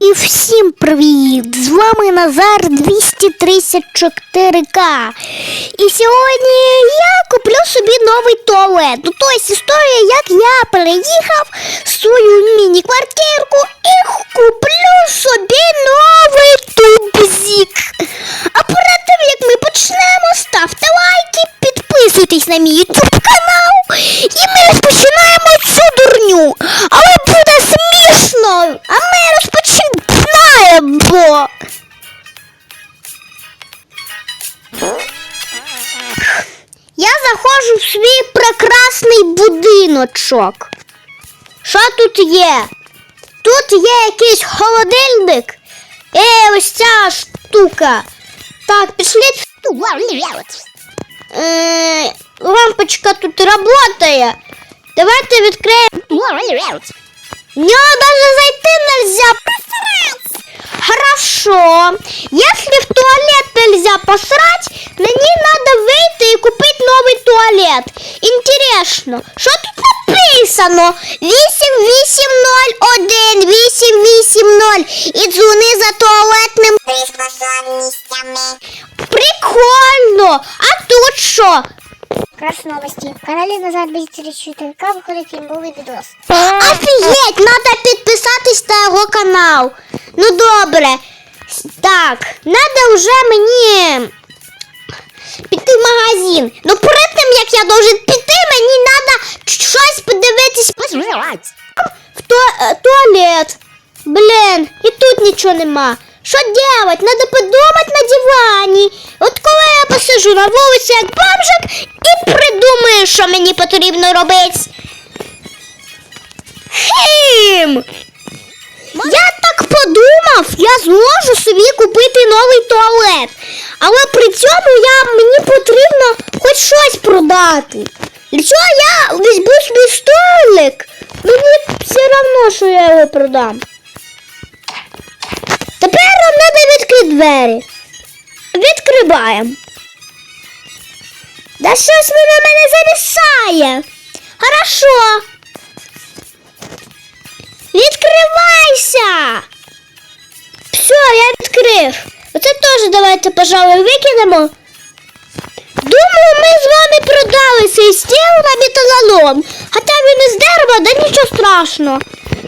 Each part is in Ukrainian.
І всім привіт! З вами Назар 234К. І сьогодні я куплю собі новий туалет. Ну, тобто історія, як я переїхав в свою міні-квартирку і куплю собі Я заходжу в свій прекрасний будиночок. Що тут є? Тут є якийсь холодильник. Е, ось ця штука. Так, пішліть. Е, лампочка тут працює. Давайте відкриємо. Нього даже зайти нельзя. Хорошо. Если в туалет нельзя посрать, на ней надо выйти и купить новый туалет. Интересно, что тут написано? 8801 880 і дзвони за туалетним. Прикольно. А тут що? Красные новости. В канале Назад 234К выходит имбовый видос. Офігеть, треба підписатись на його канал. Ну добре. Так, треба вже мені піти в магазин. Ну перед тим, як я должен піти, мені треба щось подивитись в ту- е, туалет. Блін, і тут нічого нема. Що делать? Надо подумати на дивані. От коли я посижу на вулиці як бомжик і придумаю, що мені потрібно робити. Хм. Я так подумав, я зможу собі купити новий туалет. Але при цьому я, мені потрібно хоч щось продати. Для цього я візьму свій столик. Мені все одно, що я його продам. Двері. Відкриваємо. Да щось воно мене зависає. Хорошо. Відкривайся! Все, я відкрив. Оце теж давайте, пожалуй, викинемо. Думаю, ми з вами продали цей стіл на металолом. Хоча він із дерева, да нічого страшного.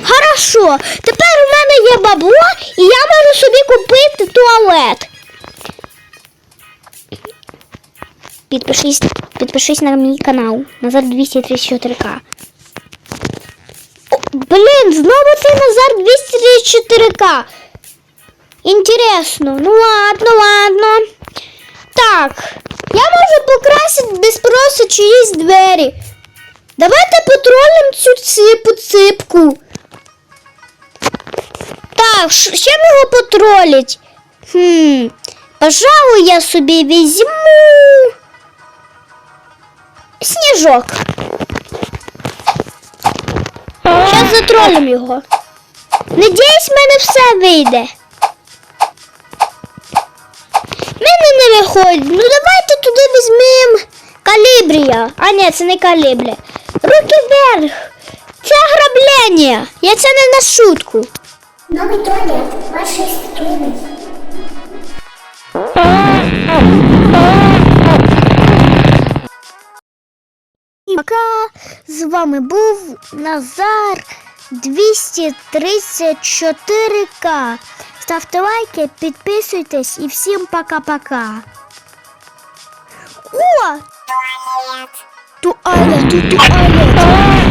Хорошо, тепер у мене є бабло і я можу собі купити туалет. Підпишись, підпишись на мій канал. Назад 234к. О, Блін, знову це Назар 234к. Інтересно. Ну ладно, ладно. Так, я можу покрасити без спросу чиїсь двері. Давайте потролимо цю ципу ципку. Так, ш- його потролить? Хм, пожалуй, я собі візьму сніжок. Зараз затролим його. Надіюсь, в мене все вийде. Мене не виходить. Ну давайте туди візьмемо калібрія. А ні, це не калібрія. Руки вверх. Це ограблення. Я це не на шутку. Новый туалет. Ваши струны. І пока з вами був Назар 234К. Ставте лайки, підписуйтесь і всім пока-пока. О! Туалет, тут туалет.